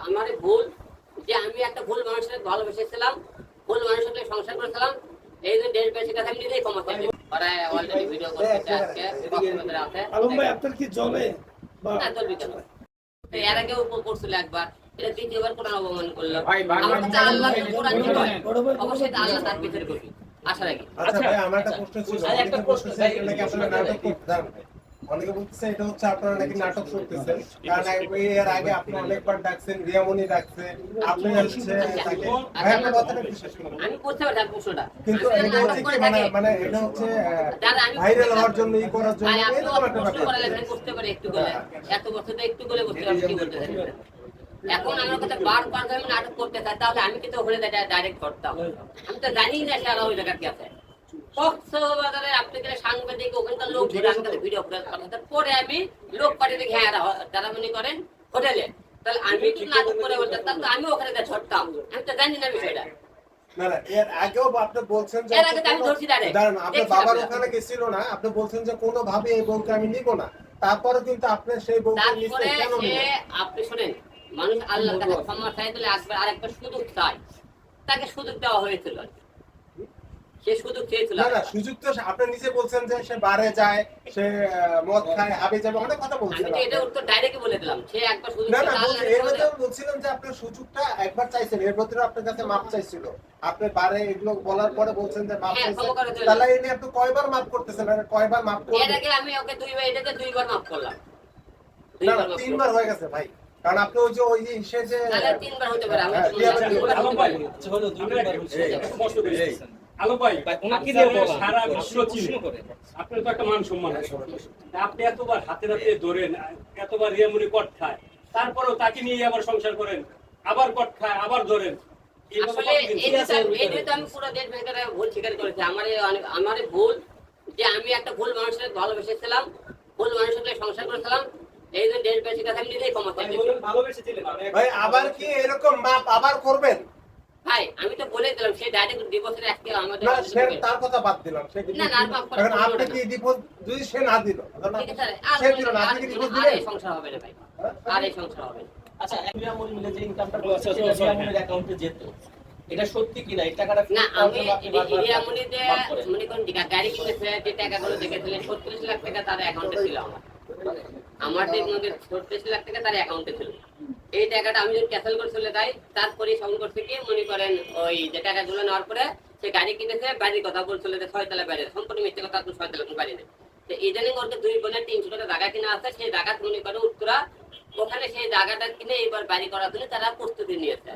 আমার ভুল যে আমি একটা ভুল মানুষের ভালোবেসেছিলাম ভুল মানুষের সাথে সংসার করেছিলাম এই জন্য দেশ বেশি কথা আমি নিজেই ক্ষমা চাইছি ওরা অলরেডি ভিডিও করতেছে আজকে কক্সবাজারে আছে আলম ভাই আপনার কি জলে না চলবি কেন তো এর আগেও করছিল একবার এটা দ্বিতীয়বার কোরআন অবমান করল। আমার কাছে আল্লাহ কোরআন কি কয়? অবশ্যই আল্লাহ তার বিচার করবে আশা রাখি আচ্ছা ভাই আমার একটা প্রশ্ন ছিল। একটা প্রশ্ন, বলতেছে এটা নাকি আপনারা নাটক করতেছেন অনেকে বলতেছে এটা হচ্ছে আপনারা নাকি নাটক করতেছেন। কারণ এর আগে আপনি অনেকবার ডাকছেন রিয়ামনি ডাকছে আপনি হচ্ছে ভাই আপনার কথাটা বিশ্বাস করুন। আমি করতে পারি প্রশ্নটা। কিন্তু এটা হচ্ছে মানে মানে এটা হচ্ছে ভাইরাল হওয়ার জন্য ই করার জন্য এরকম একটা কষ্ট করে লেখা ব্যাপার করতে পারে একটু করে এত বছর তো একটু করে করতে কি? এখন আমার কাছে বার বার করে আমি নাটক করতে চাই তাহলে আমি কিন্তু ওখানে ডাইরেক্ট করতাম? আমি তো জানি না সে আরও ওই জায়গার কি আছে। ভিডিও পরে আমি লোক পাঠিয়ে দেখি হ্যাঁ যারা মনে করেন হোটেলে। তাহলে আমি কি নাটক করে বলতাম তাহলে আমি ওখানে ছড়তাম আমি তো জানি না বিষয়টা। না না এর আগেও আপনি বলছেন যে এর আগে তো আমি ধরছি direct। দাঁড়ান আপনার বাবার ওখানে গেছিল না আপনি বলছেন যে কোনো ভাবে এই বউকে আমি নিব না। তারপরে কিন্তু আপনি সেই বউকে তারপরে কেন আপনি শুনেন মানুষ আল্লাহর কাছে ক্ষমা চাইলে আসবে আরেকটা সুযোগ চাই। তাকে সুযোগ দেওয়া হয়েছিল আর কি। সে সুযোগ চেয়েছিল না না সুযোগ তো আপনি নিজে বলছেন যে সে বারে যায় সে মদ খায় হাবে যাবে অনেক কথা বলছেন তো এটা উত্তর ডাইরেক্ট বলে দিলাম। সে একবার সুযোগ না না পেলে বলছি, আল্লাহর এর মধ্যে বলছিলেন যে আপনার সুযোগটা একবার চাইছেন এর মধ্যে আপনার কাছে মাপ চাইছিল। আপনি বারে এগুলো বলার পরে বলছেন যে মাপ হ্যাঁ, চাইছেন। ক্ষমা করে দিলেন। তাহলে এই আপনি কয়বার মাপ করতেছেন? আর কয়বার মাপ এর আগে আমি ওকে দুইবার এটাতে দুইবার মাফ করলাম। না না তিনবার হয়ে গেছে ভাই। কারণ আপনি ওই যে ওই যে ইসে যে তিনবার হতে পারে আমি তো দিয়ে আবার করি- আলম ভাই, স্পষ্ট করে দিচ্ছেন। আলম ভাই, ওনাকে দিয়ে বলা। সারা বিশ্ব চিনে। আপনার তো একটা মান সম্মান আপনি এতবার হাতে হাতে ধরেন এতবার রিয়ামনি কট খায় তারপরেও তাকে নিয়ে আবার সংসার করেন আবার কট খায় আবার ধরেন আসলে কতদিন এই চলবে? যে এই যে তো আমি পুরো দেশ ব্যাংকের ভুল স্বীকার করেছি আমার আমার ভুল যে আমি একটা ভুল মানুষের ভালোবেসেছিলাম ভুল মানুষের সাথে সংসার করেছিলাম এই জন্য দেশ বেশি কথা আমি নিজেই ক্ষমা চাইছি ভাই আবার কি এরকম মাপ আবার করবেন দিলাম সে ডাইরেক্ট ডিভোর্সের আজকে আমাদের না সে তার কথা বাদ দিলাম সে কি না, না, মাপ আপনি কি ডিভোর্স যদি সে না দিল সে দিল না আপনি কি ডিভোর্স দিলেন? সংসার হবে না ভাই আর এই সংসার হবে আচ্ছা রিয়ামন মিলে যে ইনকামটা আচ্ছা, করছে আচ্ছা, সেটা আচ্ছা, অ্যাকাউন্টে যেত এটা সত্যি কিনা এই টাকাটা না আমি যে মনে করেন গাড়ি কিনেছে যে টাকাগুলো দেখেছিলেন ছত্রিশ লাখ টাকা তার অ্যাকাউন্টে ছিল আমার। আমার যে ছত্রিশ লাখ টাকা তার অ্যাকাউন্টে ছিল। এই টাকাটা আমি যদি ক্যান্সেল করে চলে যাই তারপরে সঙ্গ করছে কি? মনে করেন ওই যে টাকাগুলো নেওয়ার পরে সে গাড়ি কিনেছে, বাড়ির কথা বলে চলে যায় ছয়তলা বাড়ি, সম্পূর্ণ মিথ্যে কথা ছয়তলা কোনো বাড়ি নেই। তো ইদানিং ওর দুই বোনের তিনশো টাকা জায়গা কিনা আছে, সেই জায়গা মনে করে উত্তরা, ওখানে সেই জায়গাটা কিনে এবার বাড়ি করার জন্য তারা প্রস্তুতি নিয়েছে।